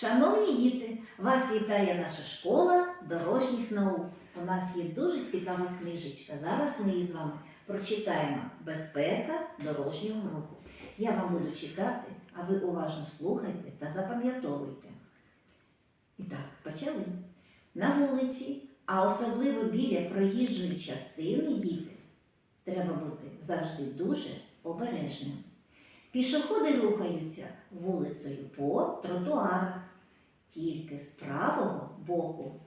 Шановні діти, вас вітає наша школа дорожніх наук. У нас є дуже цікава книжечка. Зараз ми її з вами прочитаємо Безпека дорожнього руху. Я вам буду читати, а ви уважно слухайте та запам'ятовуйте. І так, почали. На вулиці, а особливо біля проїжджої частини діти, треба бути завжди дуже обережним. Пішоходи рухаються вулицею по тротуарах, тільки з правого боку.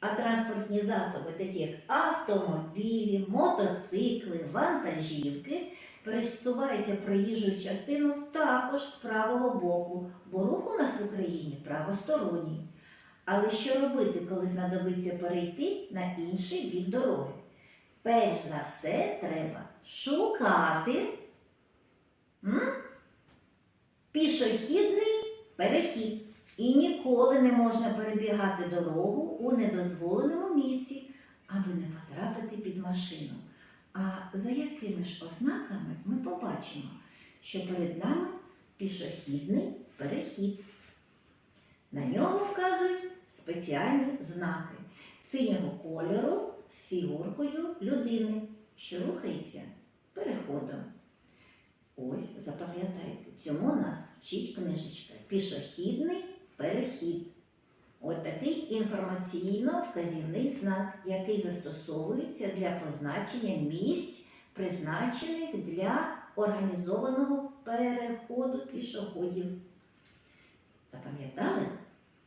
А транспортні засоби, такі як автомобілі, мотоцикли, вантажівки, пересуваються проїжджою частину також з правого боку, бо рух у нас в Україні правосторонній. Але що робити, коли знадобиться перейти на інший бік дороги? Перш за все треба шукати м? Пішохідний перехід. І ніколи не можна перебігати дорогу у недозволеному місці, аби не потрапити під машину. А за якими ж ознаками ми побачимо, що перед нами пішохідний перехід. На нього вказують спеціальні знаки синього кольору з фігуркою людини, що рухається переходом. Ось запам'ятайте, цьому нас вчить книжечка. Пішохідний перехід. От такий інформаційно-вказівний знак, який застосовується для позначення місць, призначених для організованого переходу пішоходів. Запам'ятали?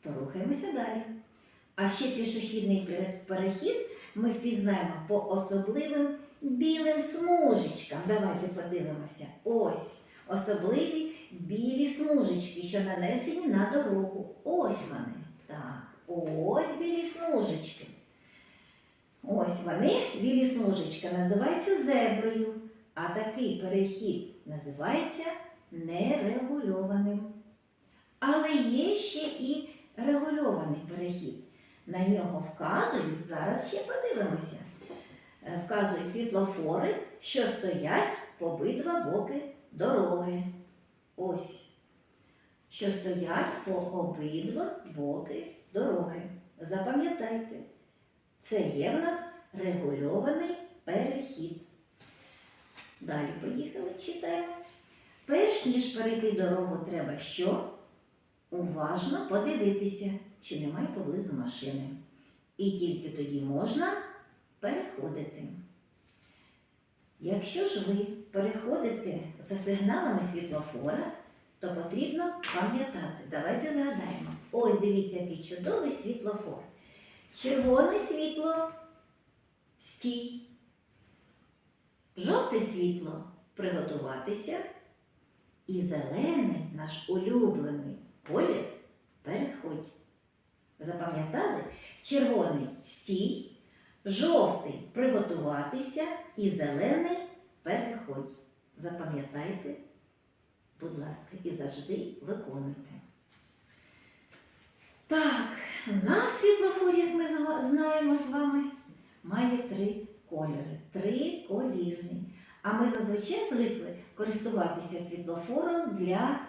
То рухаємося далі. А ще пішохідний перехід ми впізнаємо по особливим білим смужечкам. Давайте подивимося. Ось особливі білі смужечки, що нанесені на дорогу. Ось вони. Так, ось білі смужечки. Ось вони, білі смужечки, називаються зеброю, а такий перехід називається нерегульованим. Але є ще і регульований перехід. На нього вказують, зараз ще подивимося. Е, Вказують світлофори, що стоять по обидва боки дороги. Ось. Що стоять по обидва боки дороги. Запам'ятайте, це є в нас регульований перехід. Далі поїхали, читаємо. Перш ніж перейти дорогу, треба що? Уважно подивитися, чи немає поблизу машини. І тільки тоді можна переходити. Якщо ж ви переходите за сигналами світлофора, то потрібно пам'ятати. Давайте згадаємо. Ось дивіться, який чудовий світлофор. Червоне світло стій. Жовте світло приготуватися. І зелений наш улюблений колір переходь. Запам'ятали? Червоний стій, жовтий приготуватися і зелений переходь. Запам'ятайте, будь ласка, і завжди виконуйте. Так, на світлофорі, як ми знаємо з вами, має три кольори. Триколірний. А ми зазвичай звикли користуватися світлофором для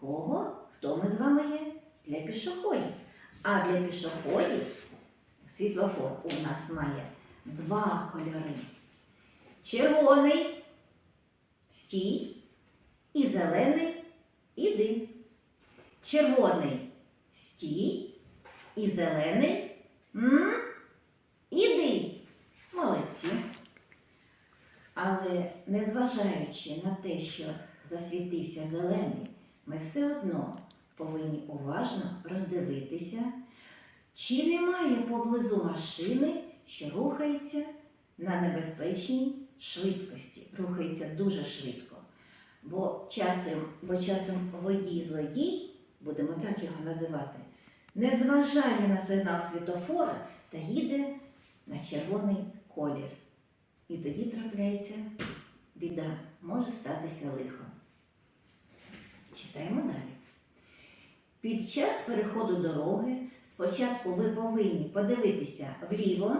кого? Хто ми з вами є? Для пішоходів. А для пішоходів світлофор у нас має два кольори. Червоний стій і зелений іди. Червоний стій і зелений м, іди. Молодці. Але незважаючи на те, що засвітився зелений, ми все одно повинні уважно роздивитися, чи немає поблизу машини, що рухається на небезпечній швидкості. Рухається дуже швидко. Бо часом, бо часом водій злодій, будемо так його називати, не зважає на сигнал світофора та їде на червоний колір. І тоді трапляється біда, може статися лихо. Читаємо далі. Під час переходу дороги спочатку ви повинні подивитися вліво,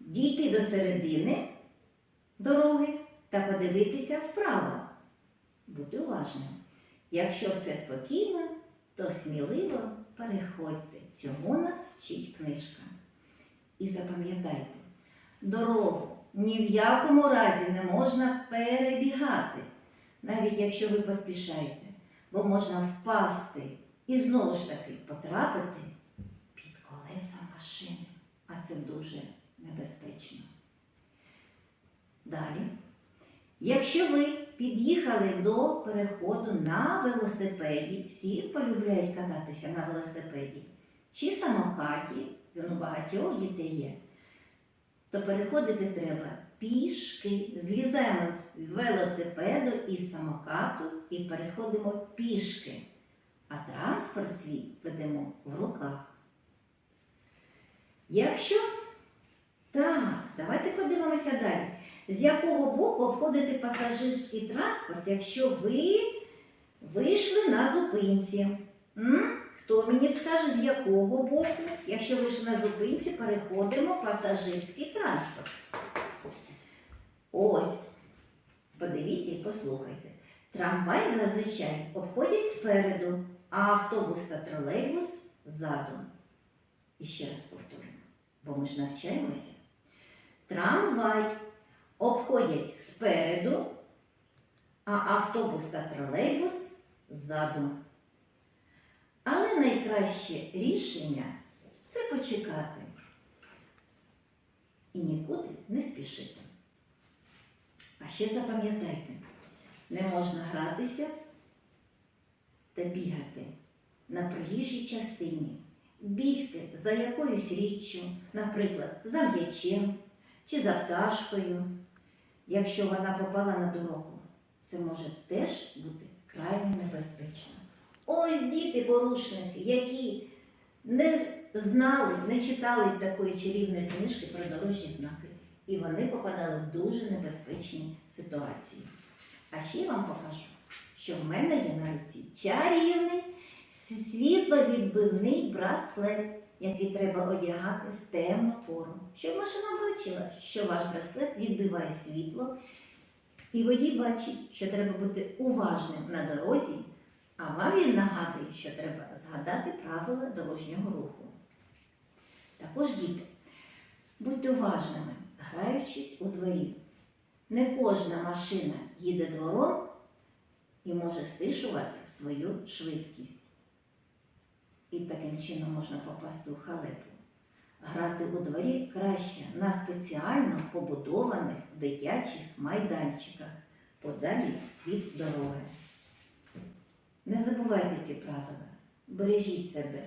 дійти до середини дороги та подивитися вправо. Будьте уважними. Якщо все спокійно, то сміливо переходьте. Цьому нас вчить книжка. І запам'ятайте, дорогу ні в якому разі не можна перебігати, навіть якщо ви поспішаєте, бо можна впасти і знову ж таки потрапити під колеса машини, а це дуже небезпечно. Далі. Якщо ви під'їхали до переходу на велосипеді, всі полюбляють кататися на велосипеді, чи самокаті, він у багатьох дітей є, то переходити треба пішки. Злізаємо з велосипеду і самокату і переходимо пішки, а транспорт свій ведемо в руках. Якщо так, давайте подивимося далі. З якого боку обходити пасажирський транспорт, якщо ви вийшли на зупинці? М? Хто мені скаже, з якого боку, якщо вийшли на зупинці, переходимо пасажирський транспорт? Ось. Подивіться і послухайте. Трамвай зазвичай обходять спереду, а автобус та тролейбус ззаду. І ще раз повторюємо, бо ми ж навчаємося. Трамвай обходять спереду, а автобус та тролейбус ззаду. Але найкраще рішення це почекати і нікуди не спішити. Ще запам'ятайте, не можна гратися та бігати на проїжджій частині, бігти за якоюсь річчю, наприклад, за м'ячем чи за пташкою. Якщо вона попала на дорогу, це може теж бути крайне небезпечно. Ось діти-порушники, які не знали, не читали такої чарівної книжки про дорожні знаки. І вони попадали в дуже небезпечні ситуації. А ще я вам покажу, що в мене є на руці чарівний світловідбивний браслет, який треба одягати в темну пору, щоб машина бачила, що ваш браслет відбиває світло, і водій бачить, що треба бути уважним на дорозі, а вам він нагадує, що треба згадати правила дорожнього руху. Також діти, будьте уважними, граючись у дворі. Не кожна машина їде двором і може стишувати свою швидкість. І таким чином можна попасти у халепу. Грати у дворі краще на спеціально побудованих дитячих майданчиках подалі від дороги. Не забувайте ці правила, бережіть себе.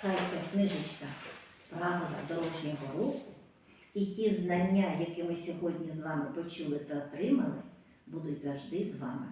Хай ця книжечка правила дорожнього руху і ті знання, які ми сьогодні з вами почули та отримали, будуть завжди з вами.